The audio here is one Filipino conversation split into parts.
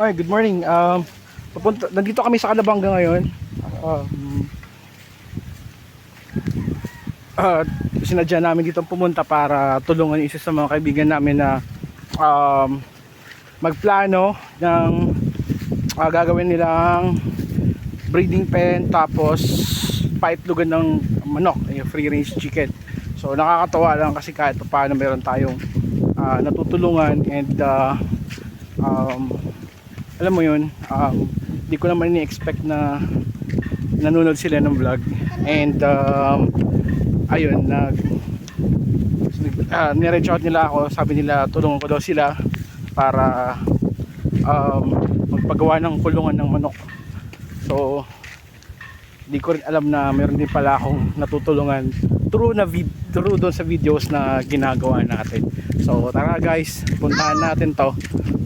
Hi, good morning. Um, papunta, nandito kami sa Calabanga ngayon. Um, uh, sinadya namin dito pumunta para tulungan isa sa mga kaibigan namin na um, magplano ng uh, gagawin nilang breeding pen tapos paitlugan ng manok, yung free range chicken. So nakakatawa lang kasi kahit pa paano meron tayong uh, natutulungan and uh, um, alam mo yun, um, di ko naman ni-expect na nanonood sila ng vlog. And um, ayun, nag uh, nireach out nila ako, sabi nila tulungan ko daw sila para um, magpagawa ng kulungan ng manok. So di ko rin alam na meron din pala akong natutulungan through na vid through doon sa videos na ginagawa natin so tara guys puntahan natin to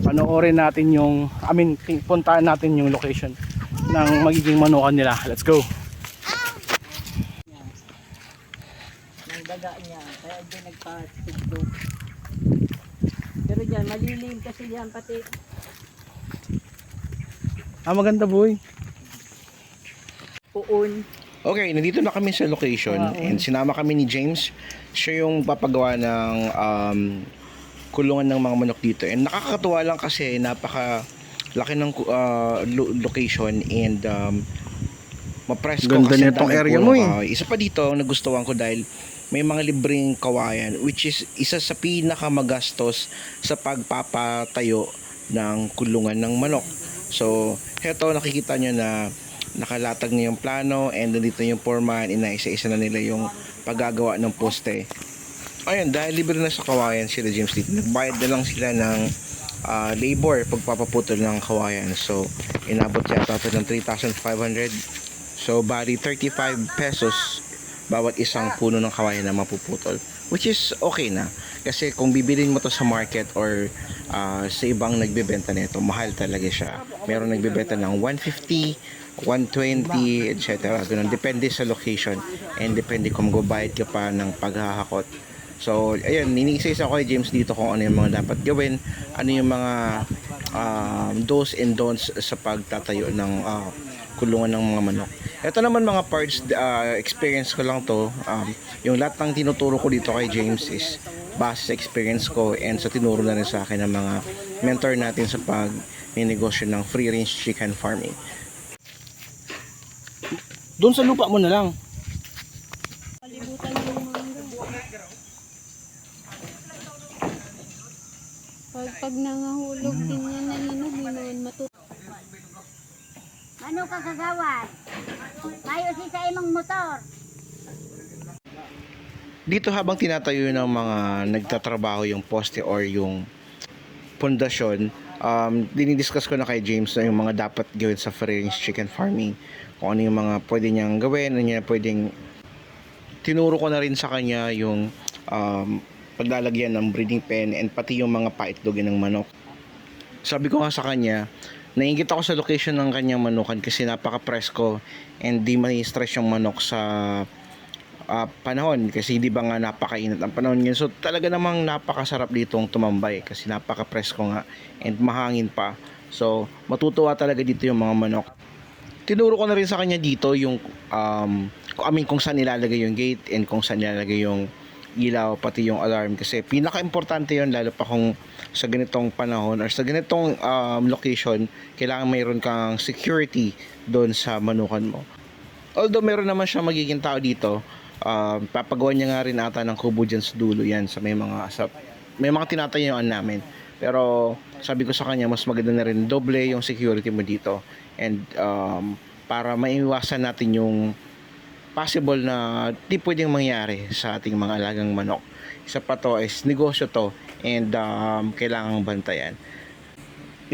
panoorin natin yung I mean puntahan natin yung location ng magiging manukan nila let's go ng daga niya. Kaya di nagpa-tigdog. Pero dyan, malilim kasi yan pati. ah maganda boy Puon. Okay, nandito na kami sa location Ah, and sinama kami ni James. Siya yung papagawa ng um, kulungan ng mga manok dito. And nakakatuwa lang kasi napaka laki ng uh, lo- location and um, ma-press ko Ganda kasi nitong area mo eh. kahoy. Isa pa dito, nagustuhan ko dahil may mga libreng kawayan which is isa sa pinakamagastos sa pagpapatayo ng kulungan ng manok. So, heto nakikita nyo na nakalatag na yung plano and nandito yung foreman, inaisa-isa na nila yung paggagawa ng poste. Ayun, dahil libre na sa kawayan sila James dito, nagbayad na lang sila ng ah, labor pagpapaputol ng kawayan. So, inabot yata ito ng 3,500. So, bali 35 pesos bawat isang puno ng kawayan na mapuputol. Which is okay na. Kasi kung bibilin mo to sa market or ah, sa ibang nagbebenta nito, mahal talaga siya. Meron nagbebenta ng 150, 120, etc. Ganun. Depende sa location and depende kung magbabayad ka pa ng paghahakot. So, ayun, iniisa-isa ko kay James dito kung ano yung mga dapat gawin, ano yung mga um, do's and don'ts sa pagtatayo ng ah, kulungan ng mga manok. Ito naman mga parts, ah, experience ko lang to. Um, yung lahat ng tinuturo ko dito kay James is base sa experience ko and sa tinuro na rin sa akin ng mga mentor natin sa pag negosyo ng free range chicken farming. doon sa lupa mo na lang Pag, pag nangahulog din yan na yun, hindi naman matu... Ano ka kagawad? Mayo si sa imong motor. Dito habang tinatayo ng mga nagtatrabaho yung poste or yung pundasyon, um, dinidiscuss ko na kay James na yung mga dapat gawin sa free range chicken farming. Kung ano yung mga pwede niyang gawin, ano niya pwedeng tinuro ko na rin sa kanya yung um, paglalagyan ng breeding pen and pati yung mga paitlogin ng manok. Sabi ko nga sa kanya, nainggit ako sa location ng kanyang manukan kasi napaka-presko and di stress yung manok sa ah, panahon. Kasi di ba nga napakainit ang panahon ngayon. So talaga namang napakasarap ditong tumambay. Kasi napaka-presko nga and mahangin pa. So matutuwa talaga dito yung mga manok. Tinuro ko na rin sa kanya dito yung um, I mean, kung saan nilalagay yung gate and kung saan nilalagay yung ilaw pati yung alarm. Kasi pinaka-importante yon lalo pa kung sa ganitong panahon or sa ganitong um, location kailangan mayroon kang security doon sa manukan mo. Although meron naman siya magiging tao dito um, papagawa niya nga rin ata ng kubo dyan sa dulo yan sa may mga sa, may mga tinatayuan namin. Pero sabi ko sa kanya mas maganda na rin doble yung security mo dito. And um, para maiwasan natin yung possible na di pwedeng mangyari sa ating mga alagang manok. Isa pa to is negosyo to and um, kailangang bantayan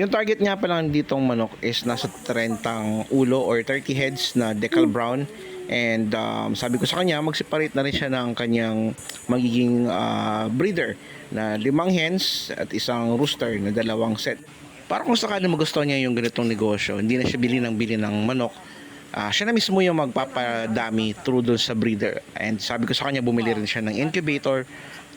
yung target nga pa lang ditong manok is nasa 30 ulo or 30 heads na decal brown. And um, sabi ko sa kanya mag-separate na rin siya ng kanyang magiging ah, breeder na limang hens at isang rooster na dalawang set. Para kung sakali magustuhan niya yung ganitong negosyo hindi na siya bili ng bili ng manok Ah, siya na mismo yung magpapadami through doon sa breeder. And sabi ko sa kanya, bumili rin siya ng incubator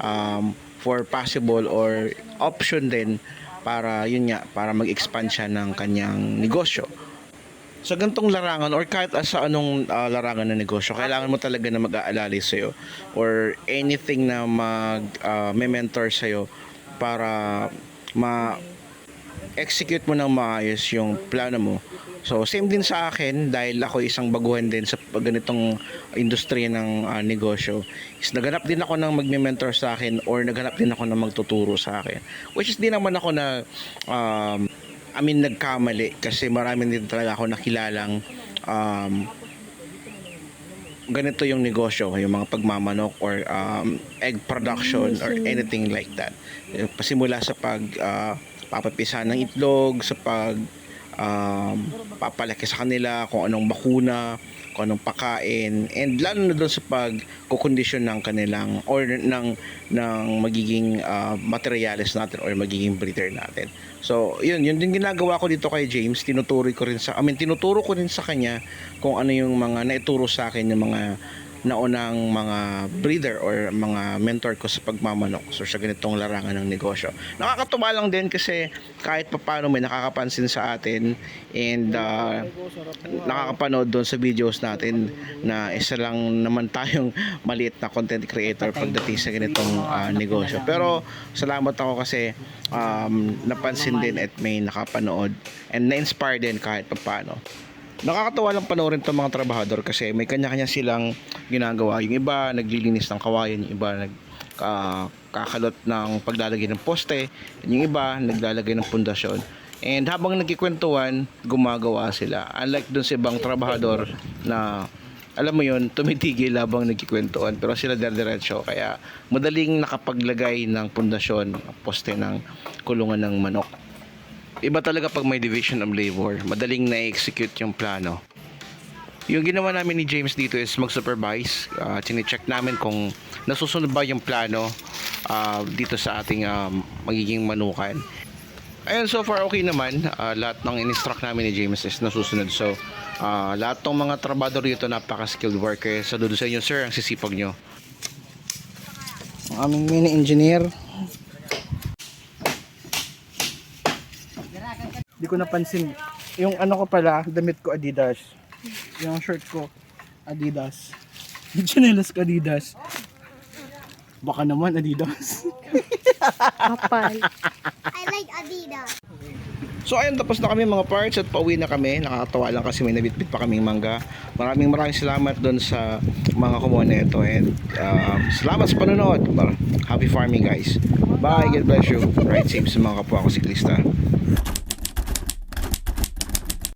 um, for possible or option din para yun nga para mag-expand siya ng kanyang negosyo. Sa gantong larangan or kahit sa anong ah, larangan ng negosyo, kailangan mo talaga na mag-aalalay sa'yo or anything na mag ah, may mentor sa'yo para ma execute mo ng maayos yung plano mo. So same din sa akin dahil ako isang baguhan din sa ganitong industriya ng ah, negosyo. Is naghanap din ako ng magme-mentor sa akin or naghanap din ako ng magtuturo sa akin. Which is di naman ako na um, I mean nagkamali kasi marami din talaga ako nakilalang um, ganito yung negosyo, yung mga pagmamanok or um, egg production or anything like that. Eh, Pasimula sa pag ah, papapisa ng itlog, sa pag um, papalaki sa kanila, kung anong bakuna, kung anong pakain, and lalo na doon sa pag kukondisyon ng kanilang or ng ng magiging ah, materials natin or magiging breeder natin. So, yun, yun din ginagawa ko dito kay James. Tinuturo ko rin sa, I mean, tinuturo ko rin sa kanya kung ano yung mga naituro sa akin yung mga naunang mga breeder or mga mentor ko sa pagmamanok so sa ganitong larangan ng negosyo. Nakakatuwa lang din kasi kahit papaano may nakakapansin sa atin and uh, nakakapanood doon sa videos natin na isa lang naman tayong maliit na content creator pagdating sa ganitong uh, negosyo. Pero salamat ako kasi um, napansin din at may nakapanood and na-inspire din kahit papaano nakakatawa lang panoorin itong mga trabahador kasi may kanya-kanya silang ginagawa. Yung iba naglilinis ng kawayan, yung iba nag kakalot ng paglalagay ng poste, yung iba naglalagay ng pundasyon. And habang nagkikwentuhan, gumagawa sila. Unlike dun sa ibang trabahador na alam mo yun, tumitigil habang nagkikwentuhan pero sila diretso kaya madaling nakapaglagay ng pundasyon, poste ng kulungan ng manok iba talaga pag may division of labor, madaling na-execute yung plano. Yung ginawa namin ni James dito is mag-supervise. Uh, check namin kung nasusunod ba yung plano ah, dito sa ating um, magiging manukan. Ayun, so far okay naman. Ah, lahat ng in-instruct namin ni James is nasusunod. So, ah, lahat ng mga trabador dito napaka-skilled workers. Sa dulo sa inyo, sir, ang sisipag nyo. Ang aming mini engineer. Hindi ko napansin. Yung ano ko pala, damit ko Adidas. Yung shirt ko Adidas. Yung chinelas ko Adidas. Baka naman Adidas. Kapal. I like Adidas. So ayun, tapos na kami mga parts at pauwi na kami. Nakakatawa lang kasi may nabitbit pa kaming mangga. Maraming maraming salamat doon sa mga kumuha na ito. And uh, salamat sa panonood. Happy farming guys. Bye, God bless you. Ride safe sa mga kapwa ko siklista.